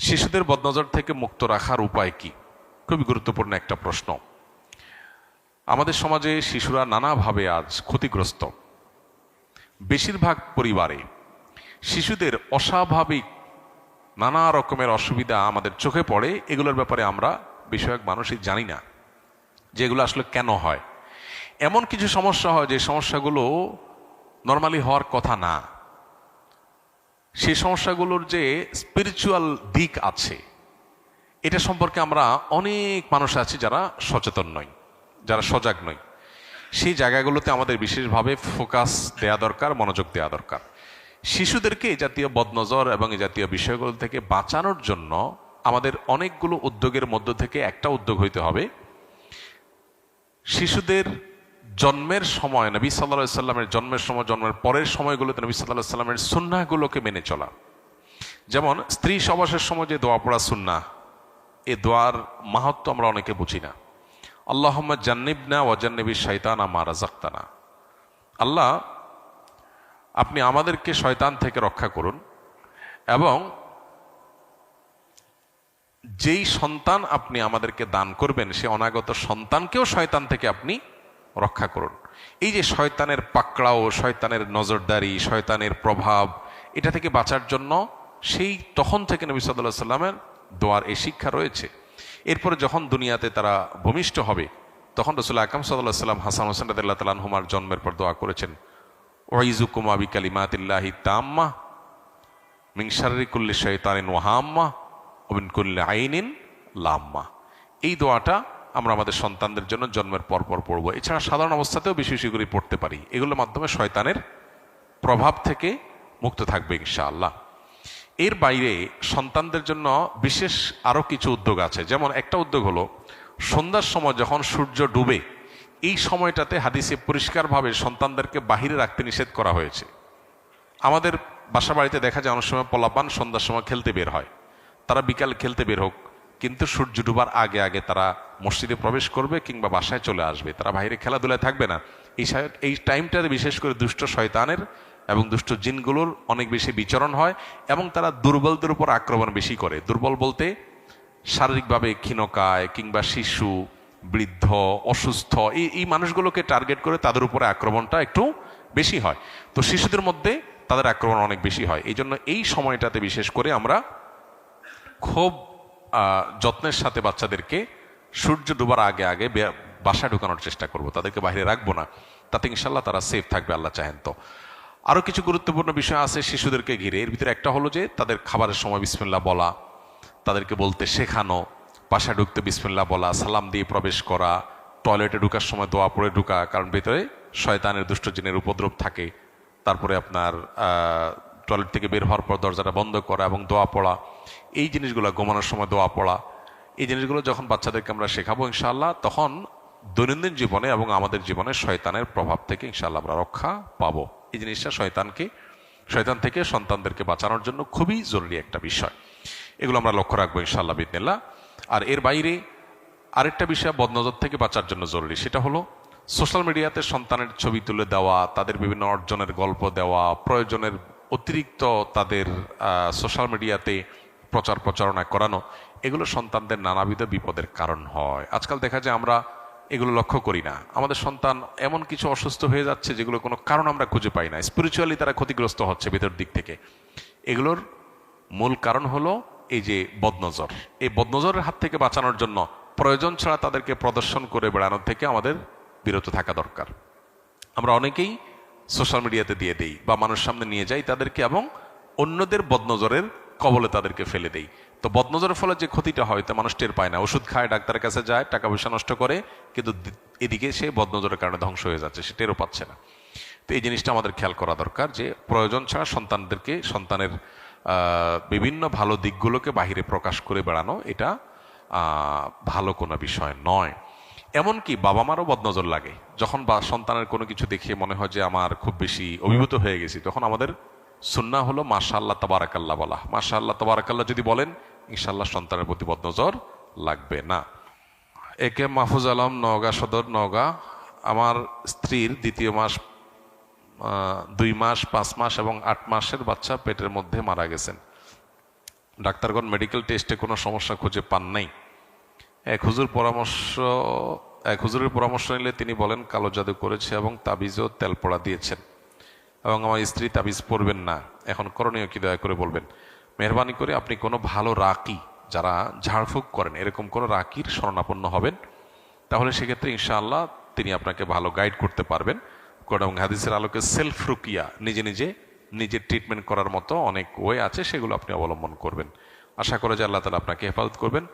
শিশুদের বদনজর থেকে মুক্ত রাখার উপায় কি? খুবই গুরুত্বপূর্ণ একটা প্রশ্ন। আমাদের সমাজে শিশুরা নানাভাবে আজ ক্ষতিগ্রস্ত। বেশিরভাগ পরিবারে শিশুদের অস্বাভাবিক নানা রকমের অসুবিধা আমাদের চোখে পড়ে, এগুলোর ব্যাপারে আমরা বিষয়ক মানুষই জানি না যে এগুলো আসলে কেন হয়। এমন কিছু সমস্যা হয় যে সমস্যাগুলো নর্মালি হওয়ার কথা না। সেই সমস্যাগুলোর যে স্পিরিচুয়াল দিক আছে, এটা সম্পর্কে আমরা অনেক মানুষ আছি যারা সচেতন নয় যারা সজাগ নয় সেই জায়গাগুলোতে আমাদের বিশেষভাবে ফোকাস দেয়া দরকার, মনোযোগ দেওয়া দরকার। শিশুদেরকে এই জাতীয় বদনজর এবং এই জাতীয় বিষয়গুলো থেকে বাঁচানোর জন্য আমাদের অনেকগুলো উদ্যোগের মধ্য থেকে একটা উদ্যোগ হইতে হবে। শিশুদের জন্মের সময় নবী সাল্লা সাল্লামের জন্মের সময়, জন্মের পরের সময়গুলোতে নবী সাল্লাহ সাল্লামের সুন্নাগুলোকে মেনে চলা। যেমন, স্ত্রী সবাসের সময় যে দোয়া পড়া সুন্না এ দোয়ার মাহাত্ম আমরা অনেকে বুঝি না। আল্লাহ জান্নিবনা ওয়াজান্নবী শৈতানা মা রাজাক্তানা আল্লাহ, আপনি আমাদেরকে শয়তান থেকে রক্ষা করুন এবং যেই সন্তান আপনি আমাদেরকে দান করবেন, সে অনাগত সন্তানকেও শয়তান থেকে আপনি রক্ষা করুন। এই যে শয়তানের পাকড়াও, শয়তানের নজরদারি, শয়তানের প্রভাব, এটা থেকে বাঁচার জন্য সেই তখন থেকে নবী সাল্লাহ সাল্লামের দোয়ার এই শিক্ষা রয়েছে। এরপরে যখন দুনিয়াতে তারা ভূমিষ্ঠ হবে, তখন রসুল্লাহ আকাম সাল্লাহ সাল্লাম হাসান হোসেন রাদিল্লাহ তালাহুমার জন্মের পর দোয়া করেছেন ওয়াইজুকুম আবি কালিমাতিল্লাহি তাম্মা মিংসারিকুল্লি শৈতানিন ওয়াহাম্মা অবিনকুল্লি আইনিন লাম্মা। এই দোয়াটা আমরা আমাদের সন্তানদের জন্য জন্মের পর পর পড়ব। এছাড়া সাধারণ অবস্থাতেও বেশি বেশি করে পড়তে পারি। এগুলোর মাধ্যমে শয়তানের প্রভাব থেকে মুক্ত থাকবে ইনশাআল্লাহ। এর বাইরে সন্তানদের জন্য বিশেষ আরও কিছু উদ্যোগ আছে। যেমন একটা উদ্যোগ হলো, সন্ধ্যার সময় যখন সূর্য ডুবে, এই সময়টাতে হাদিসে পরিষ্কারভাবে সন্তানদেরকে বাহিরে রাখতে নিষেধ করা হয়েছে। আমাদের বাসা বাড়িতে দেখা যায়, অনেক সময় পলাপান সন্ধ্যার সময় খেলতে বের হয়। তারা বিকাল খেলতে বের হোক কিন্তু সূর্য ডুবার আগে আগে তারা মসজিদে প্রবেশ করবে কিংবা বাসায় চলে আসবে। তারা বাইরে খেলাধুলায় থাকবে না। এই এই টাইমটাতে বিশেষ করে দুষ্ট শয়তানের এবং দুষ্ট জিনগুলোর অনেক বেশি বিচরণ হয় এবং তারা দুর্বলদের উপর আক্রমণ বেশি করে। দুর্বল বলতে শারীরিকভাবে ক্ষীণকায় কিংবা শিশু, বৃদ্ধ, অসুস্থ, এই এই মানুষগুলোকে টার্গেট করে তাদের উপরে আক্রমণটা একটু বেশি হয়। তো শিশুদের মধ্যে তাদের আক্রমণ অনেক বেশি হয়। এই জন্য এই সময়টাতে বিশেষ করে আমরা খুব যত্নের সাথে বাচ্চাদেরকে সূর্য ডুবার আগে আগে বাসা ঢুকানোর চেষ্টা করব। তাদেরকে বাইরে রাখব না। তাতে ইনশাল্লাহ তারা সেফ থাকবে, আল্লাহ চাহেন তো। আরও কিছু গুরুত্বপূর্ণ বিষয় আছে শিশুদেরকে ঘিরে। এর ভিতরে একটা হলো যে, তাদের খাবারের সময় বিসমিল্লা বলা, তাদেরকে বলতে শেখানো, বাসায় ঢুকতে বিসমিল্লা বলা, সালাম দিয়ে প্রবেশ করা টয়লেটে ঢুকার সময় দোয়া পড়ে ঢুকা, কারণ ভেতরে শয়তানের দুষ্ট জিনের উপদ্রব থাকে। তারপরে আপনার টয়লেট থেকে বের হওয়ার পর দরজাটা বন্ধ করা এবং দোয়া পড়া, এই জিনিসগুলো ঘুমানোর সময় দোয়া পড়া, এই জিনিসগুলো যখন বাচ্চাদেরকে আমরা শেখাবো ইনশাআল্লাহ, তখন দৈনন্দিন জীবনে এবং আমাদের জীবনে শয়তানের প্রভাব থেকে ইনশাআল্লাহ আমরা রক্ষা পাবো। এই জিনিসটা শয়তানকে, শয়তান থেকে সন্তানদেরকে বাঁচানোর জন্য খুবই জরুরি একটা বিষয়। এগুলো আমরা লক্ষ্য রাখব ইনশাআল্লাহ বিদিল্লা আর এর বাইরে আরেকটা বিষয় বদনজর থেকে বাঁচার জন্য জরুরি, সেটা হলো সোশ্যাল মিডিয়াতে সন্তানের ছবি তুলে দেওয়া, তাদের বিভিন্ন অর্জনের গল্প দেওয়া, প্রয়োজনের অতিরিক্ত তাদের সোশ্যাল মিডিয়াতে প্রচার প্রচারণা করানো, এগুলো সন্তানদের নানাবিধ বিপদের কারণ হয়। আজকাল দেখা যায় আমরা এগুলো লক্ষ্য করি না। আমাদের সন্তান এমন কিছু অসুস্থ হয়ে যাচ্ছে যেগুলো কোনো কারণ আমরা খুঁজে পাই না। স্পিরিচুয়ালি তারা ক্ষতিগ্রস্ত হচ্ছে ভেতর দিক থেকে। এগুলোর মূল কারণ হলো এই যে বদনজর। এই বদনজরের হাত থেকে বাঁচানোর জন্য প্রয়োজন ছাড়া তাদেরকে প্রদর্শন করে বেড়ানোর থেকে আমাদের বিরত থাকা দরকার। আমরা অনেকেই সোশ্যাল মিডিয়াতে দিয়ে দেই বা মানুষ সামনে নিয়ে যাই, তাদেরকে এবং অন্যদের বদনজরের কবলে তাদেরকে ফেলে দেই। তো বদনজরের ফলে যে ক্ষতিটা হয় তা মানুষ টের পায় না। ওষুধ খায়, ডাক্তারের কাছে যায় টাকা পয়সা নষ্ট করে, কিন্তু এদিকে সে বদনজরের কারণে ধ্বংস হয়ে যাচ্ছে, সে টেরও পাচ্ছে না। তো এই জিনিসটা আমাদের খেয়াল করা দরকার যে প্রয়োজন ছাড়া সন্তানদেরকে, সন্তানের বিভিন্ন ভালো দিকগুলোকে বাহিরে প্রকাশ করে বেড়ানো এটা ভালো কোনো বিষয় নয়। এমনকি বাবা মারও বদনজর লাগে। যখন বা সন্তানের কোনো কিছু দেখে মনে হয় যে আমার খুব বেশি অভিভূত হয়ে গেছি, তখন আমাদের সুন্না হলো মাশা আল্লাহ তবারাকাল্লাহ বলা। মাশা আল্লাহ তবারাকাল্লাহ যদি বলেন ইনশাল্লাহ সন্তানের প্রতি বদনজর লাগবে না। একে মাহফুজ আলম, নওগাঁ সদর, নওগাঁ। আমার স্ত্রীর দ্বিতীয় মাস দুই মাস, পাঁচ মাস এবং আট মাসের বাচ্চা পেটের মধ্যে মারা গেছেন। ডাক্তারগণ মেডিকেল টেস্টে কোনো সমস্যা খুঁজে পান নাই। এক হুজুর পরামর্শ, এক হুজুরের পরামর্শ নিলে তিনি বলেন, কালো জাদু করেছে এবং তাবিজও তেল পড়া দিয়েছেন এবং আমার স্ত্রী তাবিজ পরবেন না। এখন করণীয় কি দয়া করে বলবেন? মেহরবানি করে আপনি কোনো ভালো রাকি যারা ঝাড়ফুঁক করেন, এরকম কোনো রাকির শরণাপন্ন হবেন? তাহলে সেক্ষেত্রে ইনশাআল্লাহ তিনি আপনাকে ভালো গাইড করতে পারবেন। এবং হাদিসের আলোকে সেলফ রুকিয়া নিজে নিজে নিজের ট্রিটমেন্ট করার মতো অনেক ওয়ে আছে, সেগুলো আপনি অবলম্বন করবেন। আশা করে যে আল্লাহ তালা আপনাকে হেফাজত করবেন।